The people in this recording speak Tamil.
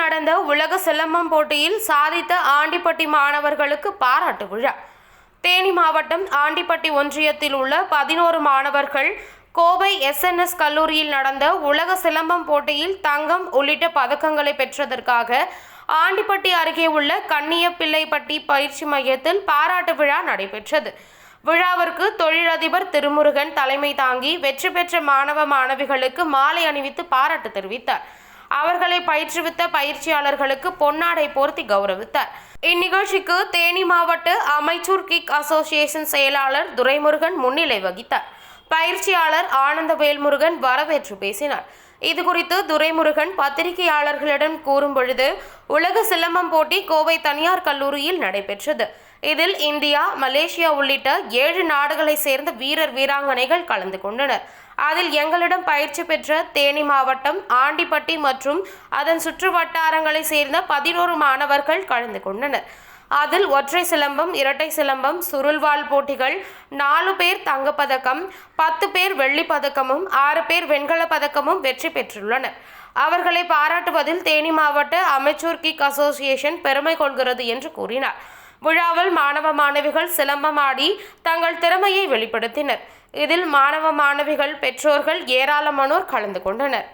நடந்த உலக சிலம்பம் போட்டியில் சாதித்த ஆண்டிப்பட்டி மாணவர்களுக்கு பாராட்டு விழா. தேனி மாவட்டம் ஆண்டிப்பட்டி ஒன்றியத்தில் உள்ள பதினோரு மாணவர்கள் கோவை எஸ்என்எஸ் கல்லூரியில் நடந்த உலக சிலம்பம் போட்டியில் தங்கம் உள்ளிட்ட பதக்கங்களை பெற்றதற்காக ஆண்டிப்பட்டி அருகே உள்ள கன்னியப்பிள்ளைப்பட்டி பயிற்சி மையத்தில் பாராட்டு விழா நடைபெற்றது. விழாவிற்கு தொழிலதிபர் திருமுருகன் தலைமை தாங்கி வெற்றி பெற்ற மாணவ மாணவிகளுக்கு மாலை அணிவித்து பாராட்டு தெரிவித்தார். அவர்களை பயிற்றுவித்த பயிற்சியாளர்களுக்கு பொன்னாடை போர்த்தி கௌரவித்தார். இந்நிகழ்ச்சிக்கு தேனி மாவட்ட அமைச்சூர் கிக் அசோசியேஷன் செயலாளர் துரைமுருகன் முன்னிலை வகித்தார். பயிற்சியாளர் ஆனந்த வேல்முருகன் வரவேற்று பேசினார். இது குறித்து துரைமுருகன் பத்திரிகையாளர்களிடம் கூறும் பொழுது உலக சிலம்பம் போட்டி கோவை தனியார் கல்லூரியில் நடைபெற்றது. இதில் இந்தியா மலேசியா உள்ளிட்ட ஏழு நாடுகளைச் சேர்ந்த வீரர் வீராங்கனைகள் கலந்து கொண்டனர். அதில் எங்களிடம் பயிற்சி பெற்ற தேனி மாவட்டம் ஆண்டிப்பட்டி மற்றும் அதன் சுற்று வட்டாரங்களைச் சேர்ந்த பதினோரு மாணவர்கள் கலந்து கொண்டனர். அதில் ஒற்றை சிலம்பம் இரட்டை சிலம்பம் சுருள்வாள் போட்டிகள் நாலு பேர் தங்கப்பதக்கம் பத்து பேர் வெள்ளிப் பதக்கமும் ஆறு பேர் வெண்கலப் பதக்கமும் வெற்றி பெற்றுள்ளனர். அவர்களை பாராட்டுவதில் தேனி மாவட்ட அமைச்சூர் கிக் அசோசியேஷன் பெருமை கொள்கிறது என்று கூறினார். விழாவில் மாணவ மாணவிகள் சிலம்பம் ஆடி தங்கள் திறமையை வெளிப்படுத்தினர். இதில் மாணவ மாணவிகள் பெற்றோர்கள் ஏராளமானோர் கலந்து கொண்டனர்.